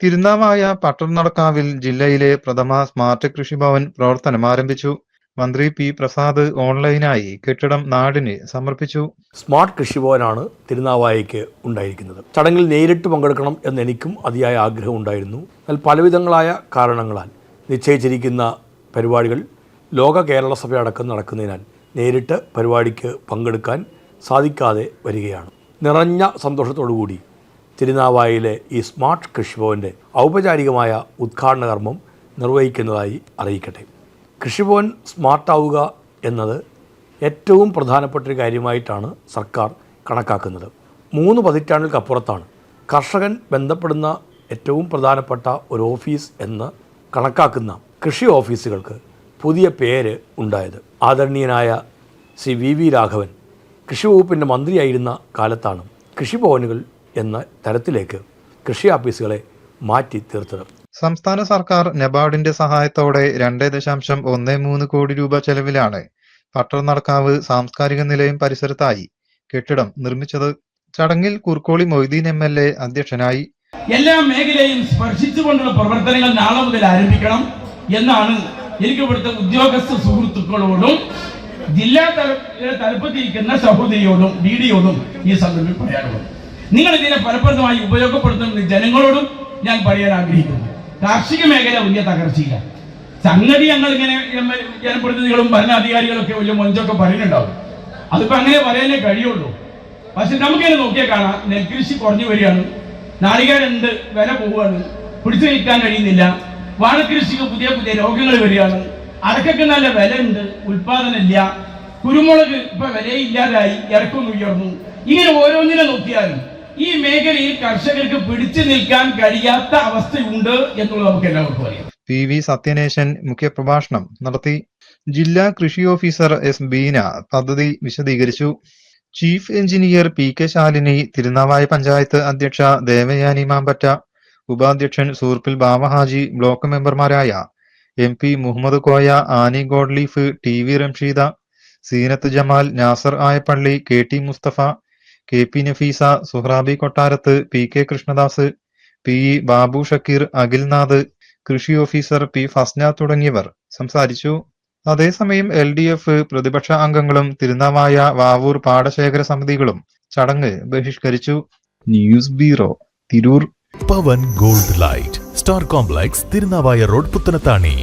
തിരുനാവായ പട്ടണനടക്കാവിൽ ജില്ലയിലെ പ്രഥമ സ്മാർട്ട് കൃഷിഭവൻ പ്രവർത്തനം ആരംഭിച്ചു. മന്ത്രി പി പ്രസാദ് ഓൺലൈനായി കെട്ടിടം നാടിന് സമർപ്പിച്ചു. സ്മാർട്ട് കൃഷിഭവനാണ് തിരുനാവായയ്ക്ക് ഉണ്ടായിരിക്കുന്നത്. ചടങ്ങിൽ നേരിട്ട് പങ്കെടുക്കണം എന്ന് എനിക്കും അതിയായ ആഗ്രഹം ഉണ്ടായിരുന്നു. എന്നാൽ പലവിധങ്ങളായ കാരണങ്ങളാൽ നിശ്ചയിച്ചിരിക്കുന്ന പരിപാടികൾ ലോക കേരള സഭ അടക്കം നടക്കുന്നതിനാൽ നേരിട്ട് പരിപാടിക്ക് പങ്കെടുക്കാൻ സാധിക്കാതെ വരികയാണ്. നിറഞ്ഞ സന്തോഷത്തോടുകൂടി തിരുനാവായയിലെ ഈ സ്മാർട്ട് കൃഷിഭവന്റെ ഔപചാരികമായ ഉദ്ഘാടന കർമ്മം നിർവഹിക്കുന്നതായി അറിയിക്കട്ടെ. കൃഷിഭവൻ സ്മാർട്ടാവുക എന്നത് ഏറ്റവും പ്രധാനപ്പെട്ട ഒരു കാര്യമായിട്ടാണ് സർക്കാർ കണക്കാക്കുന്നത്. മൂന്ന് പതിറ്റാണ്ടുകൾക്കപ്പുറത്താണ് കർഷകൻ ബന്ധപ്പെടുന്ന ഏറ്റവും പ്രധാനപ്പെട്ട ഒരു ഓഫീസ് എന്ന് കണക്കാക്കുന്ന കൃഷി ഓഫീസുകൾക്ക് പുതിയ പേര് ഉണ്ടായത്. ആദരണീയനായ ശ്രീ വി വി രാഘവൻ കൃഷി വകുപ്പിന്റെ മന്ത്രിയായിരുന്ന കാലത്താണ് കൃഷിഭവനുകൾ എന്ന തരത്തിലേക്ക് കൃഷി ഓഫീസുകളെ മാറ്റി തീർത്തത്. സംസ്ഥാന സർക്കാർ നബാർഡിന്റെ സഹായത്തോടെ രണ്ട് ദശാംശം ഒന്ന് മൂന്ന് കോടി രൂപ ചെലവിലാണ് പട്ടർനടക്കാവ് സാംസ്കാരിക നിലയം പരിസരത്തായി കെട്ടിടം നിർമ്മിച്ചത്. ചടങ്ങിൽ Kurukkoli Moideen M L A അധ്യക്ഷനായി. എല്ലാ മേഖലയും സ്പർശിച്ചുകൊണ്ടുള്ള പ്രവർത്തനങ്ങൾ നാളെ മുതൽ ആരംഭിക്കണം എന്നാണ് എനിക്ക് ഇവിടുത്തെ ഉദ്യോഗസ്ഥ സുഹൃത്തുക്കളോടും ജില്ലാ തല തലപ്പത്തിരിക്കുന്ന സഹോദരിയോടും ഡി ഡിയോടും ഈ സന്ദർഭത്തിൽ പറയാനുള്ളത്. നിങ്ങൾ ഇതിനെ ഫലപ്രദമായി ഉപയോഗപ്പെടുത്തുന്ന ജനങ്ങളോടും ഞാൻ പറയാൻ ആഗ്രഹിക്കുന്നു. കാർഷിക മേഖല വലിയ തകർച്ചയില്ല സംഗതി ഞങ്ങൾ ഇങ്ങനെ ജനപ്രതിനിധികളും ഭരണാധികാരികളൊക്കെ വലിയ മൊഞ്ചൊക്കെ പറയുന്നുണ്ടാവും. അതിപ്പോ അങ്ങനെ പറയാനേ കഴിയുള്ളൂ. പക്ഷെ നമുക്കിങ്ങനെ നോക്കിയാൽ കാണാം നെൽകൃഷി കുറഞ്ഞു വരികയാണ്. നാളികേരുണ്ട് വില പോവുകയാണ്. പിടിച്ചു നിൽക്കാൻ കഴിയുന്നില്ല. വാഴക്കൃഷിക്ക് പുതിയ പുതിയ രോഗങ്ങൾ വരികയാണ്. അടക്കൊക്കെ നല്ല വില ഉണ്ട് ഉൽപാദനമില്ല കുരുമുളക് ഇപ്പൊ വിലയില്ലാതായി ഇറക്കൊന്നും ഉയർന്നു. ഇങ്ങനെ ഓരോന്നിനെ നോക്കിയാലും ഈ മേഖലയിൽ കർഷകർക്ക് പിടിച്ചു നിൽക്കാൻ കഴിയാത്ത അവസ്ഥയുണ്ട് എന്നുള്ളത് നമുക്ക് എല്ലാവർക്കും അറിയാം. പി വി സത്യനേശൻ മുഖ്യപ്രഭാഷണം നടത്തി ജില്ലാ കൃഷി ഓഫീസർ എസ് ബീന പദ്ധതി വിശദീകരിച്ചു. Chief engineer P K Shalini Thirunavaya panchayat അധ്യക്ഷ ദേവയാനി മാമ്പറ്റ ഉപാധ്യക്ഷൻ സൂർപ്പിൽ ബാമഹാജി ബ്ലോക്ക് മെമ്പർമാരായ M P Muhammad Koya Annie Godlief T V Ramsheeda Seenath Jamal Nasar Ayappalli K T Mustafa K P Nafeesa Suhrabi Kottarath P K Krishnadas P E Babu Shakeer Akhilnath കൃഷി officer P Fasna തുടങ്ങിയവർ സംസാരിച്ചു. അതേസമയം L D F പ്രതിപക്ഷ അംഗങ്ങളും തിരുനാവായ വാവൂർ പാടശേഖര സമിതികളും ചടങ്ങ് ബഹിഷ്കരിച്ചു. News bureau Tirur. Pavan gold light star complex Thirunavaya road Puthanathani.